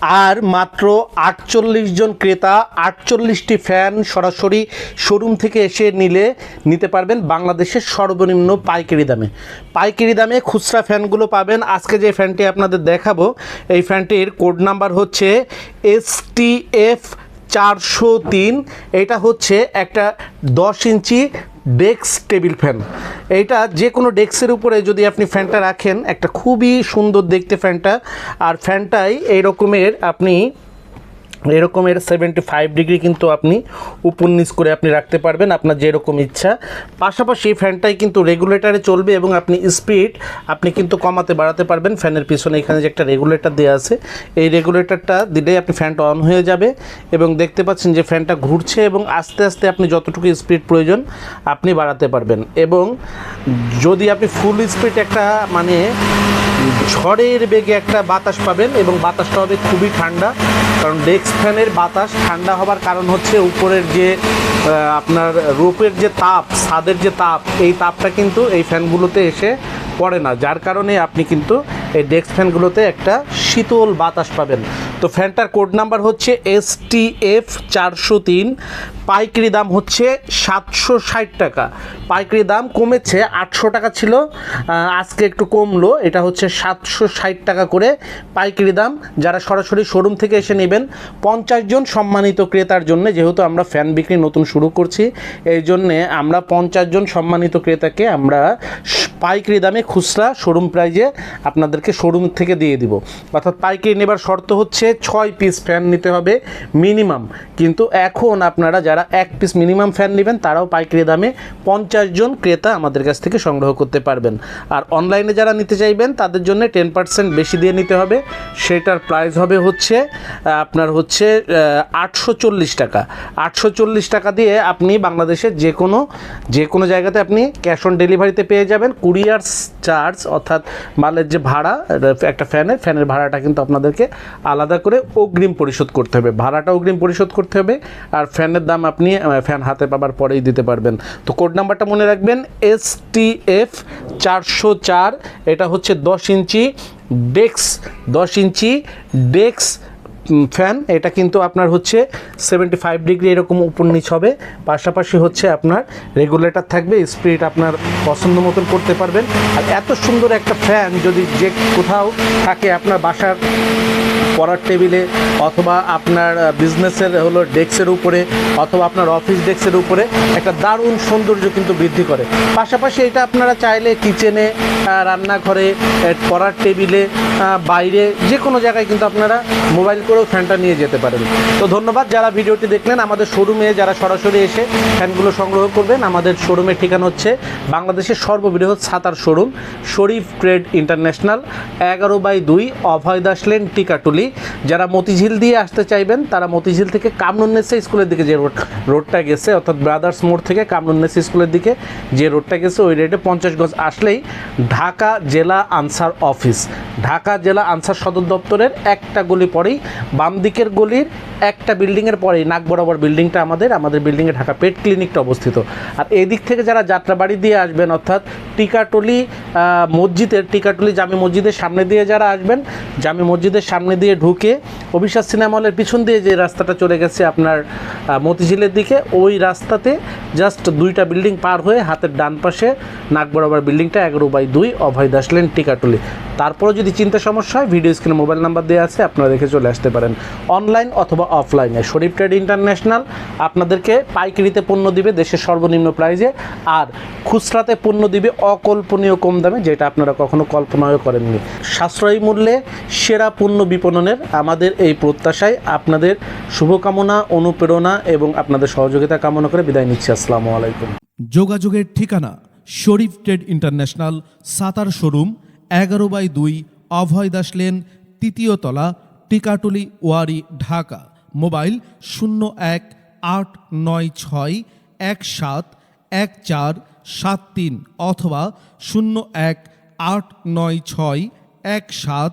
আর মাত্র আটচল্লিশ জন ক্রেতা, আটচল্লিশটি ফ্যান সরাসরি শোরুম থেকে এসে নিলে, নিতে পারবেন বাংলাদেশের সর্বনিম্ন পাইকারি দামে। পাইকারি দামে খুচরা ফ্যানগুলো পাবেন। আজকে যে ফ্যানটি আপনাদের দেখাবো, এই ফ্যানটির কোড নাম্বার হচ্ছে এস টি এফ চারশো তিন। এটা হচ্ছে একটা দশ ইঞ্চি ডেস্ক টেবিল ফ্যান। এইটা যে কোনো ডেস্কের উপরে যদি আপনি ফ্যানটা রাখেন, একটা খুবই সুন্দর দেখতে ফ্যানটা, আর ফ্যানটাই এই রকমের আপনি এরকমের সেভেন্টি ফাইভ ডিগ্রি কিন্তু আপনি উপর নিচ করে আপনি রাখতে পারবেন আপনার যেরকম ইচ্ছা। পাশাপাশি ফ্যানটাই কিন্তু রেগুলেটারে চলবে এবং আপনি স্পিড আপনি কিন্তু কমাতে বাড়াতে পারবেন। ফ্যানের পিছনে এখানে যে একটা রেগুলেটর দেওয়া আছে, এই রেগুলেটরটা দিলেই আপনি ফ্যানটা অন হয়ে যাবে এবং দেখতে পাচ্ছেন যে ফ্যানটা ঘুরছে এবং আস্তে আস্তে আপনি যতটুকু স্পিড প্রয়োজন আপনি বাড়াতে পারবেন। এবং যদি আপনি ফুল স্পিড একটা মানে ঝড়ের বেগে একটা বাতাস পাবেন এবং বাতাসটা হবে খুবই ঠান্ডা। কারণ ডেস্ক ফ্যানের বাতাস ঠান্ডা হবার কারণ হচ্ছে উপরের যে আপনার রোপের যে তাপ, ছাদের যে তাপ, এই তাপটা কিন্তু এই ফ্যানগুলোতে এসে পড়ে না। যার কারণে আপনি কিন্তু এই ডেস্ক ফ্যানগুলোতে একটা শীতল বাতাস পাবেন। তো ফ্যানটার কোড নাম্বার হচ্ছে এস টি এফ চারশো তিন। পাইকারি দাম হচ্ছে সাতশো ষাট টাকা। পাইকারি দাম কমেছে আটশো টাকা ছিল আজকে একটু কমলো, এটা হচ্ছে সাতশো ষাট টাকা করে পাইকারি দাম। যারা সরাসরি শোরুম থেকে এসে নেবেন, পঞ্চাশ জন সম্মানিত ক্রেতার জন্য, যেহেতু আমরা ফ্যান বিক্রি নতুন শুরু করছি, এই জন্যে আমরা পঞ্চাশ জন সম্মানিত ক্রেতাকে আমরা পাইকারি দামে খুচরা শোরুম প্রাইজে আপনাদেরকে শোরুম থেকে দিয়ে দিব। অর্থাৎ পাইকারি নেবার শর্ত হচ্ছে ছয় পিস ফ্যান নিতে হবে মিনিমাম। কিন্তু এখন আপনারা যারা এক পিস মিনিমাম ফ্যান নেবেন, তারাও পাইকারি দামে পঞ্চাশ জন ক্রেতা আমাদের কাছ থেকে সংগ্রহ করতে পারবেন। আর অনলাইনে যারা নিতে চাইবেন, তাদের জন্য টেন পার্সেন্ট বেশি দিয়ে নিতে হবে। সেটার প্রাইস হবে হচ্ছে আপনার হচ্ছে আটশো চল্লিশ টাকা। আটশো চল্লিশ টাকা দিয়ে আপনি বাংলাদেশের যে কোনো যে কোনো জায়গাতে আপনি ক্যাশ অন ডেলিভারিতে পেয়ে যাবেন। কুরিয়ার চার্জ অর্থাৎ মালের যে ভাড়া, একটা ফ্যানের ফ্যানের ভাড়াটা কিন্তু আপনাদেরকে আলাদা করে অগ্রিম পরিশোধ করতে হবে। ভাড়াটা অগ্রিম পরিশোধ করতে হবে। আর ফ্যানের দাম আপনি ফ্যান হাতে পাবার পরেই দিতে পারবেন। তো কোড নাম্বারটা মনে রাখবেন এস টি এফ চারশো চার, এটা হচ্ছে দশ ইঞ্চি ডেক্স দশ ইঞ্চি ডেক্স ফ্যান এটা কিন্তু আপনার হচ্ছে সেভেন্টি ফাইভ ডিগ্রি এরকম উপর নিচ হবে। পাশাপাশি হচ্ছে আপনার রেগুলেটর থাকবে স্পিড আপনার পছন্দ মতন করতে পারবেন। আর এত সুন্দর একটা ফ্যান যদি যে কোথাও থাকে আপনার বাসার পড়ার টেবিলে অথবা আপনার বিজনেসের হলো ডেস্কের উপরে অথবা আপনার অফিস ডেস্কের উপরে একটা দারুণ সৌন্দর্য কিন্তু বৃদ্ধি করে। পাশাপাশি এটা আপনারা চাইলে কিচেনে রান্নাঘরে পড়ার টেবিলে বাইরে যে কোনো জায়গায় কিন্তু আপনারা মোবাইল করেও ফ্যানটা নিয়ে যেতে পারেন। তো ধন্যবাদ যারা ভিডিওটি দেখলেন। আমাদের শোরুমে যারা সরাসরি এসে ফ্যানগুলো সংগ্রহ করবেন, আমাদের শোরুমের ঠিকানা হচ্ছে বাংলাদেশের সর্ববৃহৎ Sattar showroom Sharif trade international, এগারো বাই দুই অভয় দাস লেন টিকাটুলি যারা মতিঝিল দিয়ে আসতে চাইবেন, তারা মতিঝিল থেকে কামরুন্নেসা স্কুলের দিকে যে রোড, রোডটা গেছে, অর্থাৎ ব্রাদার্স মোড় থেকে কামরুন্নেসা স্কুলের দিকে যে রোডটা গেছে, ওই রেটে পঞ্চাশ গজ আসলেই ঢাকা জেলা আনসার অফিস। ঢাকা জেলা আনসার সদর দপ্তরের একটা গলি পরেই, বাম দিকের গলির একটা বিল্ডিংয়ের পরেই, নাক বরাবর বিল্ডিংটা আমাদের আমাদের বিল্ডিংয়ে ঢাকা পেট ক্লিনিকটা অবস্থিত। আর এই দিক থেকে যারা যাত্রাবাড়ি দিয়ে আসবেন, অর্থাৎ টিকাটলি মসজিদের, টিকাটলি জামি মসজিদের সামনে দিয়ে যারা আসবেন, জামি মসজিদের সামনে দিয়ে ঢুকে অভিশ্বাস সিনেমা হলের পিছন দিয়ে যে রাস্তাটা চলে গেছে আপনার মতিঝিলের দিকে, ওই রাস্তাতে জাস্ট দুইটা বিল্ডিং পার হয়ে হাতের ডান পাশে নাক বরাবর বিল্ডিংটা এগারো বাই দুই অভয় দাস লেন টিকাটুলি। তারপরে যদি চিন্তা সমস্যা হয় ভিডিও স্ক্রিনে মোবাইল নাম্বার দেওয়া আছে, আপনারা দেখে চলে আসতে পারেন। অনলাইন অথবা অফলাইনে শরীফ ট্রেড ইন্টারন্যাশনাল আপনাদেরকে পাইকারিতে পণ্য দিবে দেশের সর্বনিম্ন প্রাইজে আর খুচরাতে পণ্য দিবে অকল্পনীয় কম দামে, যেটা আপনারা কখনো কল্পনাও করেননি। সাশ্রয়ী মূল্যে সেরা পণ্য বিপণনের আমাদের এই প্রত্যাশায় আপনাদের শুভকামনা, অনুপ্রেরণা এবং আপনাদের সহযোগিতা কামনা করে বিদায় নিচ্ছি। আসসালামু আলাইকুম। যোগাযোগের ঠিকানা Sharif trade international, Sattar showroom, এগারো বাই দুই, অভয় দাস লেন, তৃতীয় তলা, টিকাটুলি, ওয়ারি, ঢাকা। মোবাইল শূন্য এক আট নয় ছয় এক সাত এক চার সাত তিন অথবা শূন্য এক আট নয় ছয় এক সাত